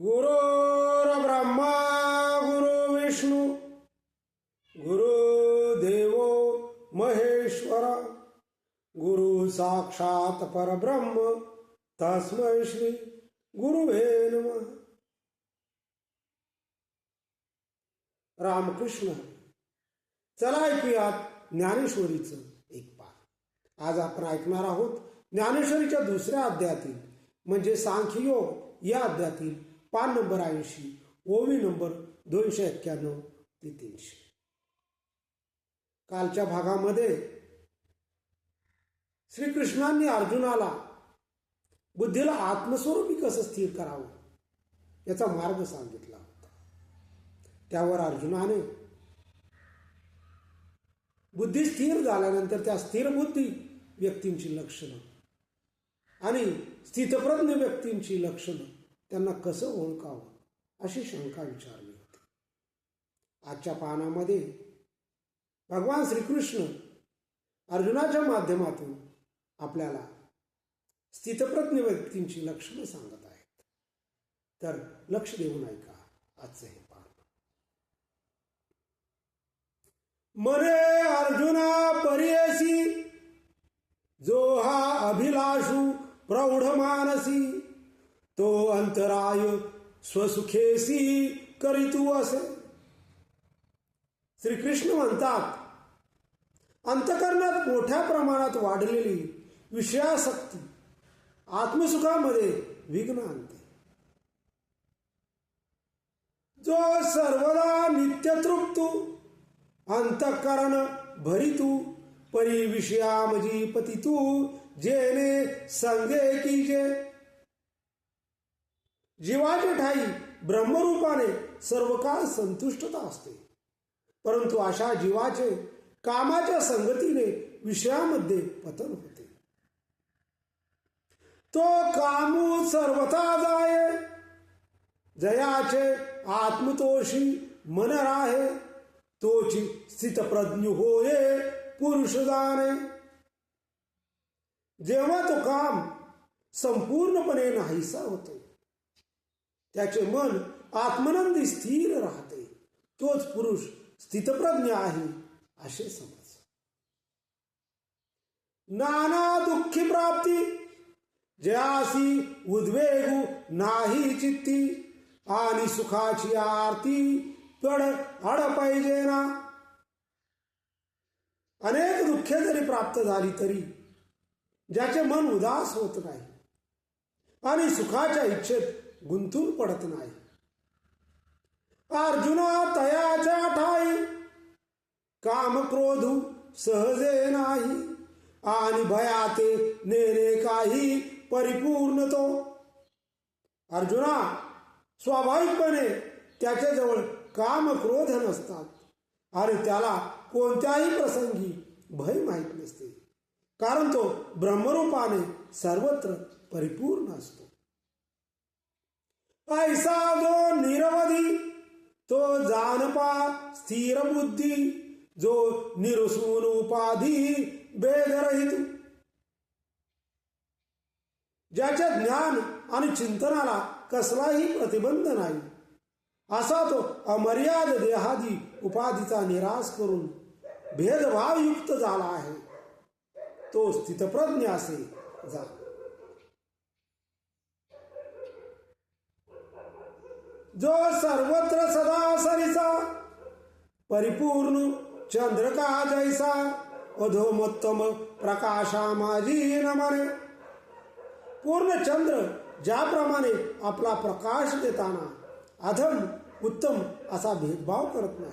गुरुर् ब्रह्मा गुरु विष्णू गुरु देवो महेश्वर गुरु साक्षात परब्रह्म तस्मै श्री गुरुभे नम। रामकृष्ण चला ऐकूयात ज्ञानेश्वरीचं एक पाठ. आज आपण ऐकणार आहोत ज्ञानेश्वरीच्या दुसऱ्या अध्यायातील म्हणजे सांख्ययोग या अध्यायातील पान नंबर ऐंशी ओवी नंबर दोनशे एक्क्याण्णव ते तीनशे. कालच्या भागामध्ये श्रीकृष्णांनी अर्जुनाला बुद्धीला आत्मस्वरूपी कसं स्थिर करावं याचा मार्ग सांगितला होता. त्यावर अर्जुनाने बुद्धी स्थिर झाल्यानंतर त्या स्थिर बुद्धी व्यक्तींची लक्षणं आणि स्थितप्रज्ञ व्यक्तींची लक्षणं त्यांना कसं ओळखावं अशी शंका विचारली होती. आजच्या पानामध्ये भगवान श्रीकृष्ण अर्जुनाच्या माध्यमातून आपल्याला स्थितप्रज्ञ व्यक्तींची लक्षणं सांगत आहेत. तर लक्ष देऊन ऐका आजचं हे पान. मरे अर्जुना परियसी जो हा अभिलाषू प्रौढ मानसी तो अंतराय स्वसुखेसी करीतू असे. श्रीकृष्ण म्हणतात अंतकरणात मोठ्या प्रमाणात वाढलेली विषयासक्ती आत्मसुखामध्ये विघ्न आणते. जो सर्वदा नित्यतृप्तू अंतःकरण भरितू परी विषयामजी पतितू जेने संगे की जे जीवाच्या ठाई ब्रह्मरूपाने सर्व काळ संतुष्टता असते. परंतु अशा जीवाचे कामाच्या संगतीने विषयामध्ये पतन होते. तो कामू सर्वथा जाय. जयाचे आत्मतोषी मन राहे. तोची स्थितप्रज्ञ होये पुरुष जाणे. जेव्हा तो काम संपूर्णपणे नाहीसा होतो त्याचे मन आत्मनंदी स्थिर राहते. तोच पुरुष स्थितप्रज्ञ आहे असे समज नाना दुःखी प्राप्ती जयासी उद्वेगू नाही चित्ती आणि सुखाची आरती पड अड पाहिजे ना. अनेक दुःखे जरी प्राप्त झाली तरी ज्याचे मन उदास होत नाही आणि सुखाच्या इच्छेत गुंतून पडत नाही. अर्जुना तयाच्या ठाई काम क्रोधू सहजे नाही. आणि भयाते नेणे काही परिपूर्ण तो. अर्जुना स्वाभाविकपणे त्याच्याजवळ काम क्रोध नसतात. आणि त्याला कोणत्याही प्रसंगी भय माहीत नसते. कारण तो ब्रह्मरूपाने सर्वत्र परिपूर्ण असतो. ऐसा जो निरवधी तो जानपा स्थिर बुद्धी जो निरसून उपाधी बेदरहित. ज्याच्या ज्ञान आणि चिंतनाला कसलाही प्रतिबंध नाही असा तो अमर्याद देहादी उपाधीचा निराश करून भेदभावयुक्त झाला आहे. तो स्थितप्रज्ञ असे जा. जो सर्वत्र सदा सरिसा, परिपूर्ण चंद्र का जैसा अधोमोत्तम प्रकाशा माझी नमने पूर्ण चंद्र ज्याप्रमाणे आपला प्रकाश देताना अधम, उत्तम असा भेदभाव करत नाही.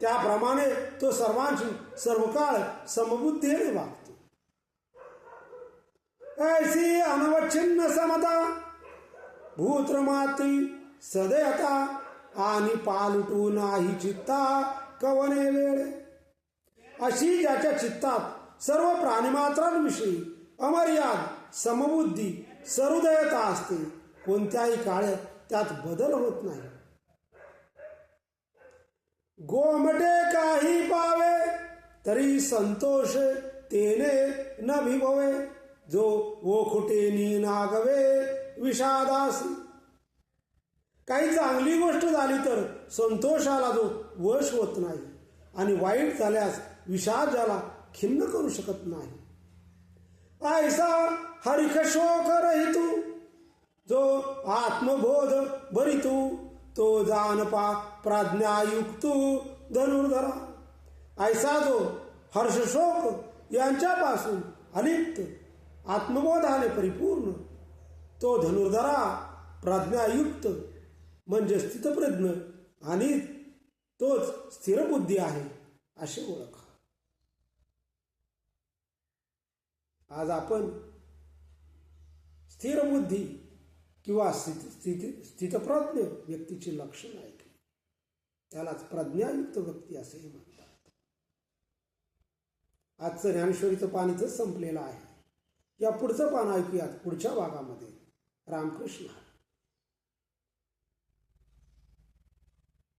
त्याप्रमाणे तो सर्वांशी सर्व काळ समबुद्धीने वागतो. ऐसी अनवच्छिन्न समता भूत्रमात्री सदयता आणि पालटू नाही चित्ता कवने वेळ? अशी ज्याच्या चित्तात सर्व प्राणीमात्रांविषयी अमर्याद समबुद्धी सरुदयता असते कोणत्याही काळात त्यात बदल होत नाही. गोमटे काही पावे तरी संतोष तेने न भिभवे. जो ओखुटेनी नागवे विषादासी काही चांगली गोष्ट झाली तर संतोषाला जो वश होत नाही. आणि वाईट झाल्यास विषाद ज्याला खिन्न करू शकत नाही. ऐसा हरिकशोक रहितू जो आत्मबोध भरितू तो जानपा प्राज्ञायुक्तू धनुर्धरा. ऐसा जो हर्षशोक यांच्यापासून अलिप्त आत्मबोधाने परिपूर्ण तो धनुर्धरा प्राज्ञायुक्त म्हणजे स्थितप्रज्ञ आणि तोच स्थिरबुद्धी आहे अशी ओळख. आज आपण स्थिर बुद्धी किंवा स्थिती स्थितप्रज्ञ व्यक्तीची लक्षणं ऐकली. त्यालाच प्रज्ञायुक्त व्यक्ती असेही म्हणतात. आजचं ज्ञानेश्वरीचं पाणीच संपलेलं आहे. या पुढचं पान ऐकूयात पुढच्या भागामध्ये. रामकृष्ण